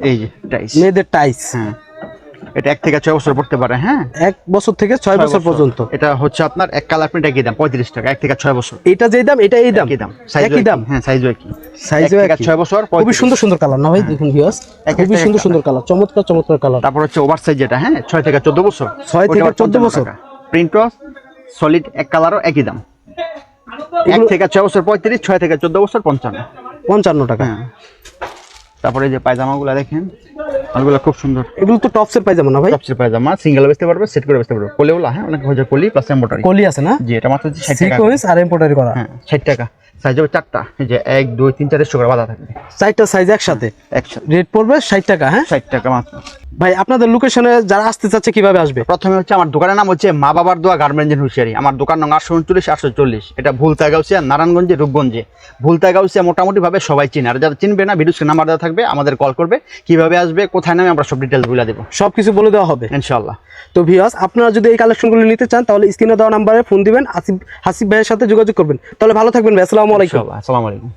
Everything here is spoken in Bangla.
এই যে টাইস মেয়েদের টাইস হ্যাঁ এটা এক থেকে ছয় বছর পড়তে পারে হ্যাঁ? এক বছর থেকে ছয় বছর পর্যন্ত। এটা হচ্ছে আপনার এক কালার প্রিন্ট একই দাম পঁয়ত্রিশ টাকা এক থেকে ছয় বছর। এটা যেই দাম এটা এই দাম। একই দাম। সাইজ একই দাম। হ্যাঁ সাইজও একই। সাইজও এক ছয় বছর খুবই সুন্দর সুন্দর কালার না ভাই? দেখুন ভিউয়ার্স খুবই সুন্দর সুন্দর কালার চমৎকার চমৎকার কালার তারপর হচ্ছে ওভার সাইজ যেটা হ্যাঁ? ছয় থেকে চোদ্দ বছর। ছয় থেকে 14 বছর। প্রিন্টও সলিড এক কালারও একই দাম। এক থেকে ছয় বছর পঁয়ত্রিশ ছয় থেকে চোদ্দ বছর পঞ্চান্ন। পঞ্চান্ন টাকা। হ্যাঁ। তারপরে যে পায়জামাগুলো দেখেন ওগুলো খুব সুন্দর। এগুলো তো টপসের পায়জামা না ভাই? টপসের পায়জামা সিঙ্গেল বেচতে পারবে সেট করে বেচতে পারবে। কোলেওলা হ্যাঁ অনেক হচ্ছে কলি প্লাস এম্বোটারি কলি আছে না? জি এটা মাত্র ষাট টাকা সিকোয়েন্স আর এমব্রয়ডারি করা। হ্যাঁ ষাট টাকা। সাইজ হবে চারটা। যে এক দুই তিন চার করে বাধা থাকবে। চারটা সাইজ একসাথে? একসাথে। রেট পড়বে ষাট টাকা হ্যাঁ? ষাট টাকা মাত্র। ভাই আপনাদের লোকেশনে যারা আসতে চাচ্ছে কীভাবে আসবে? প্রথমে হচ্ছে আমার দোকানের নাম হচ্ছে মা বাবার দোয়া গার্মেন্টস এন্ড হুঁশিয়ারি। আমার দোকান নং আটশো উনচল্লিশ আটশো চল্লিশ এটা ভুলতা গাউসিয়া নারায়ণগঞ্জে রূপগঞ্জে। ভুলতা গাউসিয়া মোটামুটি ভাবে সবাই চিনে। আর যারা চিনবে না ভিডিও নাম্বার দেওয়া থাকবে আমাদের কল করবে কীভাবে আসবে কোথায় নামে আমরা সব ডিটেলস বলে দেবো। সব কিছু বলে দেওয়া হবে। ইনশাল্লাহ তো ভিউয়ার্স আপনারা যদি এই কালেকশনগুলো নিতে চান তাহলে স্ক্রিনে দেওয়া নাম্বারে ফোন দিবেন আসিফ হাসিফ ভাইয়ের সাথে যোগাযোগ করবেন। তাহলে ভালো থাকবেন ভাই আসসালামু আলাইকুম। আসসালামু আলাইকুম।